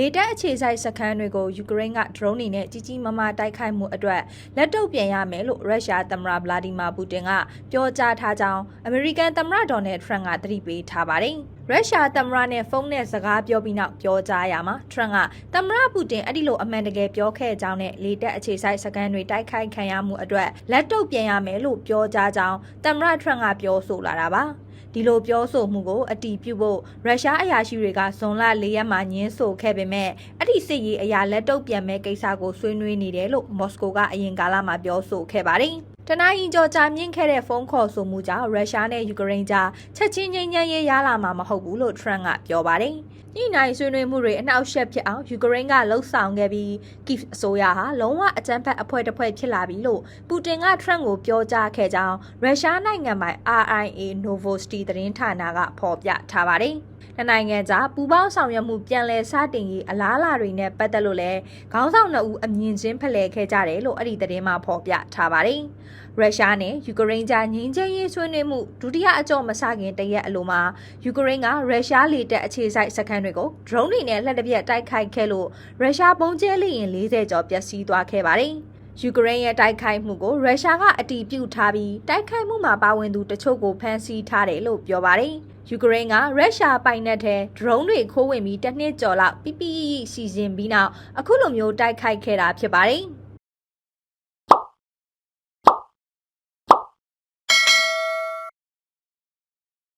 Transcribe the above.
လေတပ်အခြေစိုက်စခန်းတွေကိုယူကရိန်းကဒရုန်းတွေနဲ့ကြီးကြီးမားမားတိုက်ခိုက်မှုအတွက်လက်တုပ်ပြန်ရမယ်လို့ရုရှားသမ္မတဗလာဒီမာပူတင်ကပြောကြားထားကြောင်းအမေရိကန်သမ္မတဒေါ်နယ်ထရန့်ကသတိပေးထားပါတယ်။ရုရှားသမ္မတနဲ့ဖုန်းနဲ့စကားပြောပြီးနောက်ပြောကြားရမှာထရန့်ကသမ္မတပူတင်အဲ့ဒီလိုအမှန်တကယ်ပြောခဲ့ကြောင်းနဲ့လေတပ်အခြေစိုက်စခန်းတွေတိုက်ခိုက်ခံရမှုအတွက်လက်တုပ်ပြန်ရမယ်လို့ပြောကြားကြောင်းသမ္မတထရန့်ကပြောဆိုလာတာပါ။ ဒီလိုပြောဆိုမှုကိုအတီးပြုတ်ဖို့ရုရှားအရာရှိတွေကဇွန်လ၄ရက်မှာညင်းဆိုခဲ့ပေမဲ့အဲ့ဒီစစ်ရေးအရာလက်တုပ်ပြန်မဲ့ကိစ္စကိုဆွေးနွေးနေတယ်လို့မော်စကိုကအရင်ကာလမှာပြောဆိုခဲ့ပါတယ်။တနအီကြောကြာမြင့်ခဲ့တဲ့ဖုန်းခေါ်ဆိုမှုကြောင့်ရုရှားနဲ့ယူကရိန်းကြားချက်ချင်းချင်းချင်းရေးရလာမှာမဟုတ်ဘူးလို့ထရန့်ကပြောပါတယ်။ ညှိနှိုင်းဆွေးနွေးမှုတွေအနှောက်အယှက်ဖြစ်အောင်ယူကရိန်းကလှုံ့ဆော်ခဲ့ပြီးကိဗ်အစိုးရဟာလုံးဝအကြမ်းဖက်အဖွဲ့တစ်ဖွဲ့ဖြစ်လာပြီလို့ပူတင်ကထရန့်ကိုပြောကြားခဲ့ကြောင်းရုရှားနိုင်ငံပိုင် RIA Novosti သတင်းဌာနကဖော်ပြထားပါတယ်။ နှစ်နိုင်ငံကြားပူးပေါင်းဆောင်ရွက်မှုပြန်လည်စတင်ရေးအလားအလာတွေနဲ့ပတ်သက်လို့လည်းခေါင်းဆောင်နှစ်ဦးအမြင်ချင်းဖလှယ်ခဲ့ကြတယ်လို့အဲ့ဒီသတင်းမှာဖော်ပြထားပါတယ်။ရုရှားနဲ့ယူကရိန်းကြားငြိမ်းချမ်းရေးဆွေးနွေးမှုဒုတိယအကြော့မစခင်တရက်အလိုမှာယူကရိန်းကရုရှားလေတပ်အခြေစိုက်စခန်းတွေကိုဒရုန်းတွေနဲ့လှက်တပြက်တိုက်ခိုက်ခဲ့လို့ရုရှားပုံကျဲလေရင်40ကျော်ပျက်စီးသွားခဲ့ပါတယ်။ ယူကရိန်းရဲ့တိုက်ခိုက်မှုကိုရုရှားကအတီးပြုတ်ထားပြီးတိုက်ခိုက်မှုမှာပါဝင်သူတချို့ကိုဖမ်းဆီးထားတယ်လို့ပြောပါတယ်။ယူကရိန်းကရုရှားပိုင်နက်ထဲဒရုန်းတွေခိုးဝင်ပြီးတစ်နှစ်ကျော်လောက်ပြပြစီစဉ်ပြီးနောက်အခုလိုမျိုးတိုက်ခိုက်ခဲ့တာဖြစ်ပါတယ်။